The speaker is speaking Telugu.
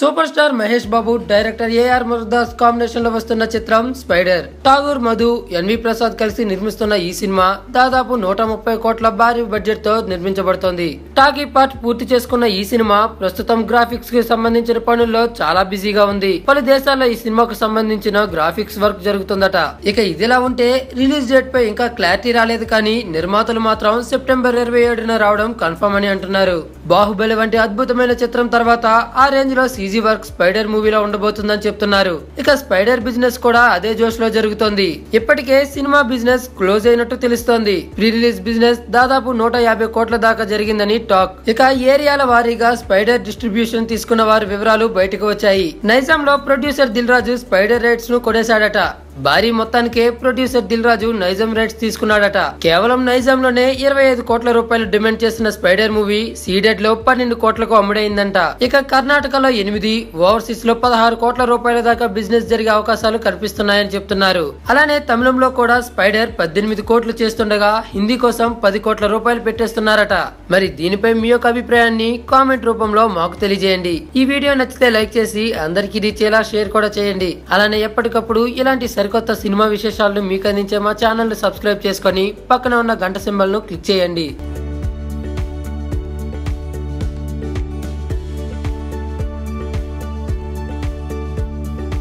Super star Mahesh Babu director AR Murugadoss కాంబినేషన్లో వస్తున్న చిత్రం స్పైడర్. ఠాగూర్ మధు ఎన్వి ప్రసాద్ కలిసి నిర్మిస్తున్న ఈ సినిమా దాదాపు నూట ముప్పై కోట్ల భారీ బడ్జెట్తో నిర్మించబడుతోంది. టాకీ పార్ట్ పూర్తి చేసుకున్న ఈ సినిమా ప్రస్తుతం గ్రాఫిక్స్కి సంబంధించిన పనుల్లో చాలా బిజీగా ఉంది. పలు దేశాల్లో ఈ సినిమాకు సంబంధించిన గ్రాఫిక్స్ వర్క్ జరుగుతుందట. ఇక ఇదిలా ఉంటే రిలీజ్ డేట్ పై ఇంకా క్లారిటీ రాలేదు కానీ నిర్మాతలు మాత్రం సెప్టెంబర్ ఇరవై ఏడున రావడం కన్ఫర్మ్ అని అంటున్నారు. బాహుబలి వంటి అద్భుతమైన చిత్రం తర్వాత ఆ రేంజ్లో ఈజీ వర్క్ స్పైడర్ మూవీలో ఉండబోతుందని చెప్తున్నారు. ఇక స్పైడర్ బిజినెస్ కూడా అదే జోష్లో జరుగుతోంది. ఇప్పటికే సినిమా బిజినెస్ క్లోజ్ అయినట్టు తెలుస్తోంది. ప్రీ రిలీజ్ బిజినెస్ దాదాపు నూట యాభై కోట్ల దాకా జరిగిందని టాక్. ఇక ఏరియాల వారీగా స్పైడర్ డిస్ట్రిబ్యూషన్ తీసుకున్న వారి వివరాలు బయటకు వచ్చాయి. నైజాంలో ప్రొడ్యూసర్ దిల్ రాజు స్పైడర్ రైట్స్ను కొనేశాడట. భారీ మొత్తానికే ప్రొడ్యూసర్ దిల్ రాజు నైజాం రైట్స్ తీసుకున్నాడట. కేవలం నైజాంలోనే ఇరవై ఐదు కోట్ల రూపాయలు డిమాండ్ చేసిన స్పైడర్ మూవీ సీడెడ్లో పన్నెండు కోట్లకు అమ్ముడైందంట. ఇక కర్ణాటకలో ఎనిమిది ఓవర్సీస్లో పదహారు కోట్ల రూపాయల దాకా బిజినెస్ జరిగే అవకాశాలు కనిపిస్తున్నాయని చెప్తున్నారు. అలానే తమిళంలో కూడా స్పైడర్ పద్దెనిమిది కోట్లు చేస్తుండగా హిందీ కోసం పది కోట్ల రూపాయలు పెట్టేస్తున్నారట. మరి దీనిపై మీ యొక్క అభిప్రాయాన్ని కామెంట్ రూపంలో మాకు తెలియజేయండి. ఈ వీడియో నచ్చితే లైక్ చేసి అందరికీ రీచేలా షేర్ కూడా చేయండి. అలానే ఎప్పటికప్పుడు ఇలాంటి సరికొత్త సినిమా విశేషాలను మీకు అందించే మా ఛానల్ను సబ్స్క్రైబ్ చేసుకొని పక్కన ఉన్న గంట సింబల్ను క్లిక్ చేయండి.